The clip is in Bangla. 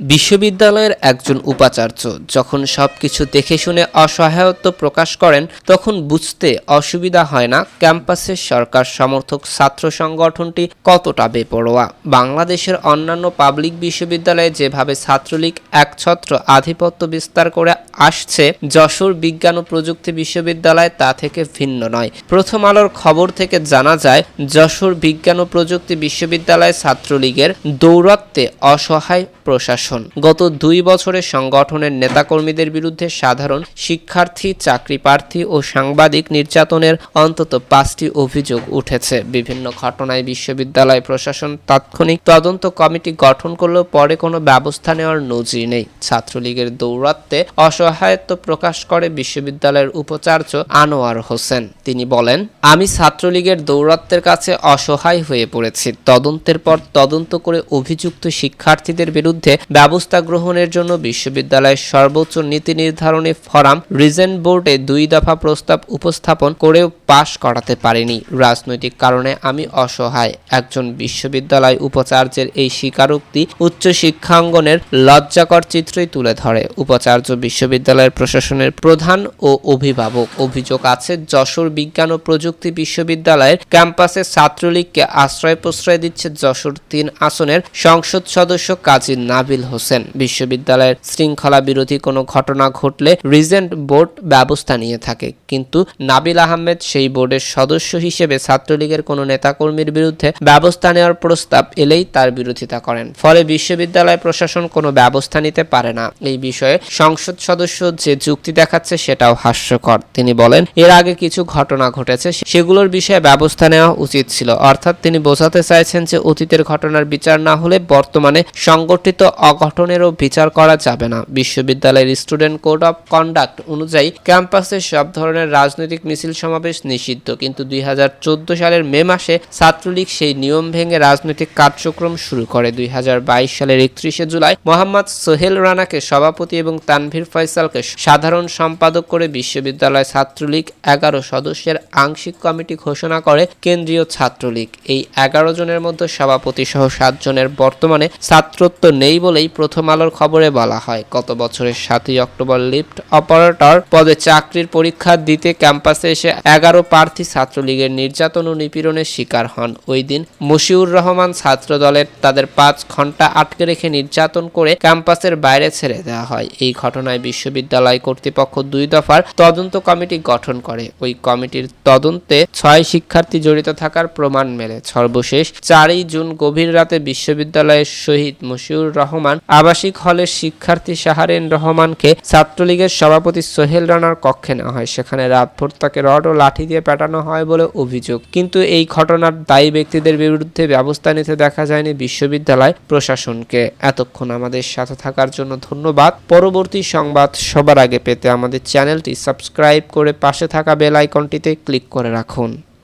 বিশ্ববিদ্যালয়ের একজন উপাচার্য যখন সবকিছু দেখে শুনে অসহায়ত্ব প্রকাশ করেন, তখন বুঝতে অসুবিধা হয় না ক্যাম্পাসের সরকার সমর্থক ছাত্র সংগঠনটি কতটা বেপরোয়া। বাংলাদেশের অন্যান্য পাবলিক বিশ্ববিদ্যালয়ে যেভাবে ছাত্রলীগ একছত্র আধিপত্য বিস্তার করে আসছে, যশোর বিজ্ঞান ও প্রযুক্তি বিশ্ববিদ্যালয় তা থেকে ভিন্ন নয়। প্রথম আলোর খবর থেকে জানা যায়, যশোর বিজ্ঞান ও প্রযুক্তি বিশ্ববিদ্যালয় ছাত্রলীগের দৌরত্বে অসহায় প্রশাসন গত দুই বছরে সংগঠনের নেতাকর্মীদের বিরুদ্ধে সাধারণ শিক্ষার্থী চাকরি প্রার্থী ও সাংবাদিক নির্যাতনের অন্তত পাঁচটি অভিযোগ উঠেছে। বিভিন্ন ঘটনায় বিশ্ববিদ্যালয় প্রশাসন তাৎক্ষণিক তদন্ত কমিটি গঠন করলেও পরে কোনো ব্যবস্থা নেওয়ার নজির নেই। ছাত্রলীগের দৌরাত্বে অসহায়ত্ব প্রকাশ করে বিশ্ববিদ্যালয়ের উপাচার্য আনোয়ার হোসেন। তিনি বলেন, আমি ছাত্রলীগের দৌরাত্বের কাছে অসহায় হয়ে পড়েছি। তদন্তের পর তদন্ত করে অভিযুক্ত শিক্ষার্থীদের বিরুদ্ধে ব্যবস্থা গ্রহণের জন্য বিশ্ববিদ্যালয়ের সর্বোচ্চ নীতি নির্ধারণী ফরাম রিজেন্ট বোর্ডে দুই দফা প্রস্তাব উপস্থাপন করেও পাশ করাতে পারেনি। রাজনৈতিক কারণে আমি অসহায়। একজন বিশ্ববিদ্যালয় উপাচার্যের এই স্বীকারোক্তি উচ্চ শিক্ষাঙ্গনের লজ্জাকর চিত্রই তুলে ধরে। উপাচার্য বিশ্ববিদ্যালয়ের প্রশাসনের প্রধান ও অভিভাবক। অভিযোগ আছে, যশোর বিজ্ঞান ও প্রযুক্তি বিশ্ববিদ্যালয়ের ক্যাম্পাসে ছাত্রলীগকে আশ্রয় প্রশ্রয় দিচ্ছে যশোর তিন আসনের সংসদ সদস্য কাজী নাবিল হোসেন। বিশ্ববিদ্যালয়ের শৃঙ্খলা বিরোধী কোনো ঘটনা ঘটলে রিজেন্ট বোর্ড ব্যবস্থা নিয়ে থাকে। কিন্তু নাবিল আহমেদ সেই বোর্ডের সদস্য হিসেবে ছাত্রলীগের কোনো নেতাকর্মীর বিরুদ্ধে ব্যবস্থা নেওয়ার প্রস্তাব এলেই তার বিরোধিতা করেন। ফলে বিশ্ববিদ্যালয় প্রশাসন কোনো ব্যবস্থা নিতে পারে না। এই বিষয়ে সংসদ সদস্য যে যুক্তি দেখাচ্ছে সেটাও হাস্যকর। তিনি বলেন, এর আগে কিছু ঘটনা ঘটেছে, সেগুলোর বিষয়ে ব্যবস্থা নেওয়া উচিত ছিল। অর্থাৎ তিনি বোঝাতে চাইছেন যে অতীতের ঘটনার বিচার না হলে বর্তমানে সংগঠিত অঘটনেরও বিচার করা যাবে না। বিশ্ববিদ্যালয়ের স্টুডেন্ট কোড অফ কন্ডাক্ট অনুযায়ী ক্যাম্পাসে সব ধরনের রাজনৈতিক মিছিল সমাবেশ নিষিদ্ধ। কিন্তু দুই হাজার চোদ্দ সালের মে মাসে ছাত্রলীগ সেই নিয়ম ভেঙে রাজনৈতিক কার্যক্রম শুরু করে। দুই হাজার বাইশ সালের একত্রিশে জুলাই মোহাম্মদ সোহেল রানাকে সভাপতি এবং তানভীর ফয়সালকে সাধারণ সম্পাদক করে বিশ্ববিদ্যালয় ছাত্রলীগ এগারো সদস্যের আংশিক কমিটি ঘোষণা করে কেন্দ্রীয় ছাত্রলীগ। এই এগারো জনের মধ্যে সভাপতি সহ সাতজনের বর্তমানে ছাত্রত্ব নেই বলেই প্রথম আলোর খবরে বলা হয়, গত বছরের সাতই অক্টোবর লিফট অপারেটর পদে চাকরির পরীক্ষা দিতে ক্যাম্পাসে এসে এগারো প্রার্থী ছাত্রলীগের নির্যাতন ও নিপীড়নের শিকার হন। ওই দিন মশিউর রহমান ছাত্র দলের তাদের পাঁচ ঘণ্টা আটকে রেখে নির্যাতন করে ক্যাম্পাসের বাইরে ছেড়ে দেওয়া হয়। এই ঘটনায় বিশ্ববিদ্যালয় কর্তৃপক্ষ দুই দফার তদন্ত কমিটি গঠন করে। ওই কমিটির তদন্তে ছয় শিক্ষার্থী জড়িত থাকার প্রমাণ মেলে। সর্বশেষ চারই জুন গভীর রাতে বিশ্ববিদ্যালয়ের শহীদ মশিউর রহমান আবাসিক হলের শিক্ষার্থী শাহারেন রহমানকে ছাত্রলীগের সভাপতি সোহেল রানার কক্ষে নেওয়া হয়। সেখানে রাতভর তাকে রড ও লাঠি দিয়ে পেটানো হয় বলে অভিযোগ। কিন্তু এই ঘটনার দায়ী ব্যক্তিদের বিরুদ্ধে ব্যবস্থা নিতে দেখা যায়নি বিশ্ববিদ্যালয় প্রশাসনকে। এতক্ষণ আমাদের সাথে থাকার জন্য ধন্যবাদ। পরবর্তী সংবাদ সবার আগে পেতে আমাদের চ্যানেলটি সাবস্ক্রাইব করে পাশে থাকা বেল আইকনটিতে ক্লিক করে রাখুন।